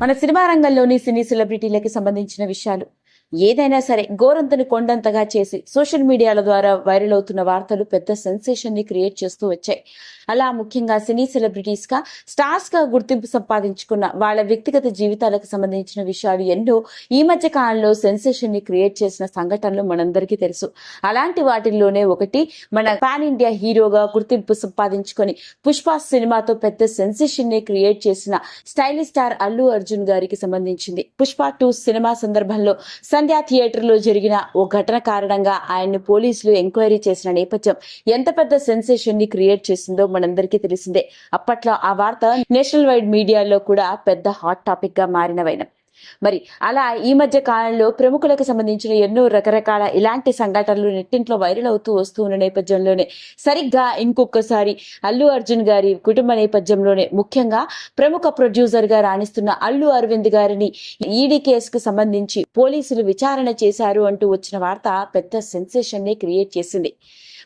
మన సినిమా రంగంలోని సినీ సెలబ్రిటీలకి సంబంధించిన విషయాలు. ఏదైనా సరే గోరంతని కొండంతగా చేసి సోషల్ మీడియాల ద్వారా వైరల్ అవుతున్న వార్తలు పెద్ద సెన్సేషన్ని క్రియేట్ చేస్తూ వచ్చాయి. అలా ముఖ్యంగా సినీ సెలబ్రిటీస్గా స్టార్స్గా గుర్తింపు సంపాదించుకున్న వాళ్ళ వ్యక్తిగత జీవితాలకు సంబంధించిన విషయాలు ఎన్నో ఈ మధ్య కాలంలో సెన్సేషన్ని క్రియేట్ చేసిన సంఘటనలు మనందరికీ తెలుసు. అలాంటి వాటిల్లోనే ఒకటి మన పాన్ ఇండియా హీరోగా గుర్తింపు సంపాదించుకొని పుష్ప సినిమాతో పెద్ద సెన్సేషన్ని క్రియేట్ చేసిన స్టైలిష్ స్టార్ అల్లు అర్జున్ గారికి సంబంధించింది. పుష్ప టూ సినిమా సందర్భంలో సంధ్యా థియేటర్లో జరిగిన ఓ ఘటన కారణంగా ఆయన్ని పోలీసులు ఎంక్వైరీ చేసిన నేపథ్యం ఎంత పెద్ద సెన్సేషన్ని క్రియేట్ చేసిందో మనందరికీ తెలిసిందే. అప్పట్లో ఆ వార్త నేషనల్ వైడ్ మీడియాలో కూడా పెద్ద హాట్ టాపిక్గా మారినవైన మరి అలా ఈ మధ్య కాలంలో ప్రముఖులకు సంబంధించిన ఎన్నో రకరకాల ఇలాంటి సంఘటనలు నెట్టింట్లో వైరల్ అవుతూ వస్తూ ఉన్న నేపథ్యంలోనే సరిగ్గా ఇంకొకసారి అల్లు అర్జున్ గారి కుటుంబ నేపథ్యంలోనే ముఖ్యంగా ప్రముఖ ప్రొడ్యూసర్గా రాణిస్తున్న అల్లు అరవింద్ గారిని ఈడీ కేసుకు సంబంధించి పోలీసులు విచారణ చేశారు అంటూ వచ్చిన వార్త పెద్ద సెన్సేషన్నే క్రియేట్ చేసింది.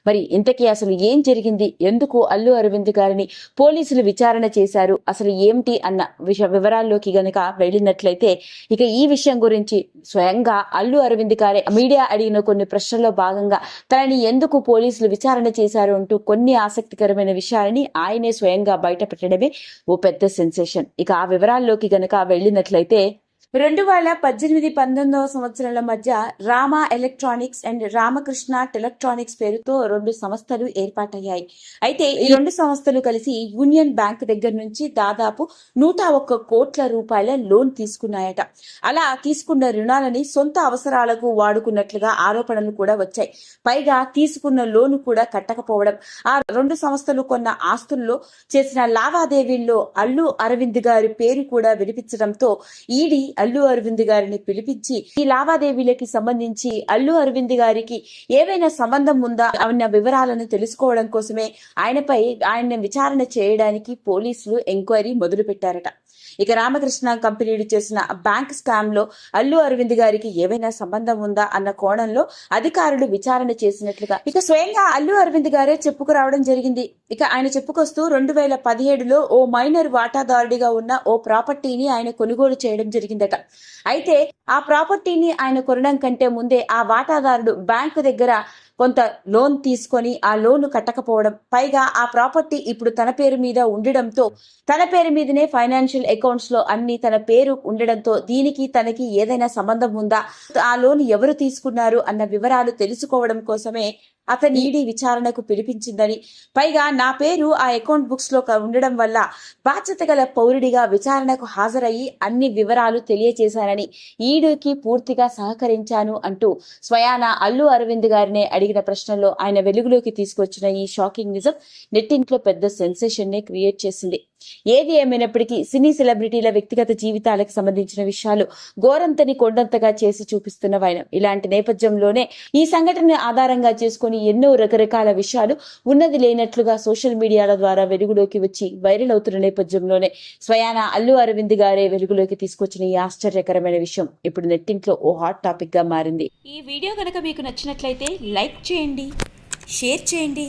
మరి ఇంతకీ అసలు ఏం జరిగింది? ఎందుకు అల్లు అరవింద్ గారిని పోలీసులు విచారణ చేశారు? అసలు ఏమిటి అన్న విష వివరాల్లోకి గనక వెళ్ళినట్లయితే ఇక ఈ విషయం గురించి స్వయంగా అల్లు అరవింద్ గారే మీడియా అడిగిన కొన్ని ప్రశ్నల్లో భాగంగా తనని ఎందుకు పోలీసులు విచారణ చేశారు అంటూ కొన్ని ఆసక్తికరమైన విషయాలని ఆయనే స్వయంగా బయట పెట్టడమే ఓ పెద్ద సెన్సేషన్. ఇక ఆ వివరాల్లోకి గనక వెళ్ళినట్లయితే రెండు వేల పద్దెనిమిది పంతొమ్మిదవ సంవత్సరాల మధ్య Rama electronics and Ramakrishna Telectronics పేరుతో రెండు సంస్థలు ఏర్పాటయ్యాయి. అయితే ఈ రెండు సంస్థలు కలిసి యూనియన్ బ్యాంక్ దగ్గర నుంచి దాదాపు నూట ఒక్క కోట్ల రూపాయల లోన్ తీసుకున్నాయట. అలా తీసుకున్న రుణాలని సొంత అవసరాలకు వాడుకున్నట్లుగా ఆరోపణలు కూడా వచ్చాయి. పైగా తీసుకున్న లోను కూడా కట్టకపోవడం ఆ రెండు సంస్థలు కొన్న ఆస్తుల్లో చేసిన లావాదేవీల్లో అల్లు అరవింద్ గారి పేరు కూడా వినిపించడంతో ఈడీ అల్లు అరవింద్ గారిని పిలిపించి ఈ లావాదేవీలకి సంబంధించి అల్లు అరవింద్ గారికి ఏవైనా సంబంధం ఉందా అన్న వివరాలను తెలుసుకోవడం కోసమే ఆయనపై ఆయన్ని విచారణ చేయడానికి పోలీసులు ఎంక్వైరీ మొదలు పెట్టారట ఇక రామకృష్ణ కంపెనీలు చేసిన బ్యాంక్ స్కామ్లో అల్లు అరవింద్ గారికి ఏవైనా సంబంధం ఉందా అన్న కోణంలో అధికారులు విచారణ చేసినట్లుగా ఇక స్వయంగా అల్లు అరవింద్ గారే చెప్పుకురావడం జరిగింది. ఇక ఆయన చెప్పుకొస్తూ రెండు వేల పదిహేడులో ఓ మైనర్ వాటాదారుడిగా ఉన్న ఓ ప్రాపర్టీని ఆయన కొనుగోలు చేయడం జరిగిందట. అయితే ఆ ప్రాపర్టీని ఆయన కొనడం కంటే ముందే ఆ వాటాదారుడు బ్యాంకు దగ్గర కొంత లోన్ తీసుకొని ఆ లోన్ కట్టకపోవడం పైగా ఆ ప్రాపర్టీ ఇప్పుడు తన పేరు మీద ఉండడంతో తన పేరు మీదనే ఫైనాన్షియల్ అకౌంట్స్లో అన్ని తన పేరు ఉండడంతో దీనికి తనకి ఏదైనా సంబంధం ఉందా? ఆ లోన్ ఎవరు తీసుకున్నారు? అన్న వివరాలు తెలుసుకోవడం కోసమే అతని ఈడీ విచారణకు పిలిపించిందని. పైగా నా పేరు ఆ అకౌంట్ బుక్స్లో ఉండడం వల్ల బాధ్యత గల పౌరుడిగా విచారణకు హాజరయ్యి అన్ని వివరాలు తెలియచేశానని ఈడీకి పూర్తిగా సహకరించాను అంటూ స్వయాన అల్లు అరవింద్ గారినే అడిగిన ప్రశ్నలో ఆయన వెలుగులోకి తీసుకొచ్చిన ఈ షాకింగ్ నిజం నెట్టింట్లో పెద్ద సెన్సేషన్ నే క్రియేట్ చేసింది. ఏది ఏమైనప్పటికీ సినీ సెలబ్రిటీల వ్యక్తిగత జీవితాలకు సంబంధించిన విషయాలు గోరంతని కొండంతగా చేసి చూపిస్తున్న వైనం ఇలాంటి నేపథ్యంలోనే ఈ సంఘటన ఆధారంగా చేసుకుని ఎన్నో రకరకాల విషయాలు ఉన్నది లేనట్లుగా సోషల్ మీడియాల ద్వారా వెలుగులోకి వచ్చి వైరల్ అవుతున్న నేపథ్యంలోనే స్వయాన అల్లు అరవింద్ గారే వెలుగులోకి తీసుకొచ్చిన ఈ ఆశ్చర్యకరమైన విషయం ఇప్పుడు నెట్టింట్లో ఓ హాట్ టాపిక్గా మారింది. ఈ వీడియో కనుక మీకు నచ్చినట్లయితే లైక్ చేయండి షేర్ చేయండి